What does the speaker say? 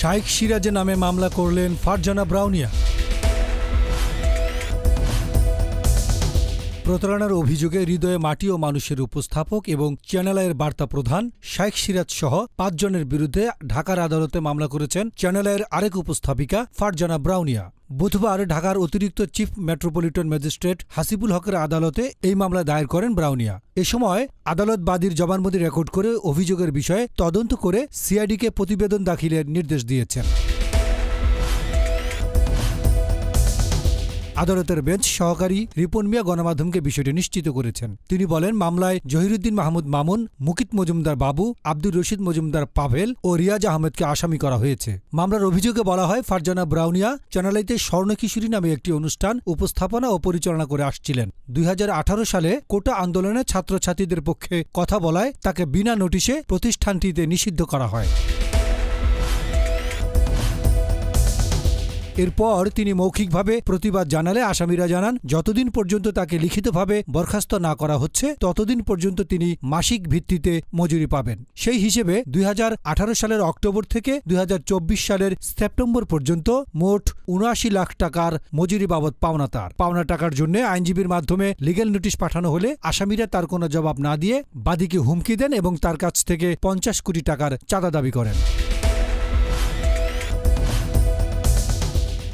শাইখ সিরাজে নামে মামলা করলেন ফারজানা ব্রাউনিয়া। প্রতারণার অভিযোগে হৃদয়ে মাটি ও মানুষের উপস্থাপক এবং চ্যানেলাইয়ের বার্তা প্রধান শাইখ সিরাজ সহ পাঁচজনের বিরুদ্ধে ঢাকার আদালতে মামলা করেছেন চ্যানেলাইয়ের আরেক উপস্থাপিকা ফারজানা ব্রাউনিয়া। বুধবার ঢাকার অতিরিক্ত চিফ মেট্রোপলিটন ম্যাজিস্ট্রেট হাসিবুল হকের আদালতে এই মামলা দায়ের করেন ব্রাউনিয়া। এ সময় আদালত বাদীর জবানবন্দি রেকর্ড করে অভিযোগের বিষয়ে তদন্ত করে সিআইডিকে প্রতিবেদন দাখিলের নির্দেশ দিয়েছেন। আদালতের বেঞ্চ সহকারী রিপন মিয়া গণমাধ্যমকে বিষয়টি নিশ্চিত করেছেন। তিনি বলেন, মামলায় জহিরুদ্দিন মাহমুদ মামুন, মুকিত মজুমদার বাবু, আব্দুর রশিদ মজুমদার পাভেল ও রিয়াজ আহমেদকে আসামি করা হয়েছে। মামলার অভিযোগে বলা হয়, ফারজানা ব্রাউনিয়া চ্যানেলাইতে স্বর্ণ কিশোরী নামে একটি অনুষ্ঠান, উপস্থাপনা ও পরিচালনা করে আসছিলেন। দুই হাজার আঠারো সালে কোটা আন্দোলনে ছাত্রছাত্রীদের পক্ষে কথা বলায় তাকে বিনা নোটিশে প্রতিষ্ঠানটিতে নিষিদ্ধ করা হয়। এরপর তিনি মৌখিকভাবে প্রতিবাদ জানালে আসামিরা জানান, যতদিন পর্যন্ত তাকে লিখিতভাবে বরখাস্ত না করা হচ্ছে, ততদিন পর্যন্ত তিনি মাসিক ভিত্তিতে মজুরি পাবেন। সেই হিসেবে দুই হাজার আঠারো সালের অক্টোবর থেকে দুই হাজার চব্বিশ সালের সেপ্টেম্বর পর্যন্ত মোট উনআশি লাখ টাকার মজুরি বাবদ পাওনা তার। পাওনা টাকার জন্য আইনজীবীর মাধ্যমে লিগেল নোটিশ পাঠানো হলে আসামিরা তার কোনো জবাব না দিয়ে বাদীকে হুমকি দেন এবং তার কাছ থেকে পঞ্চাশ কোটি টাকার চাঁদা দাবি করেন।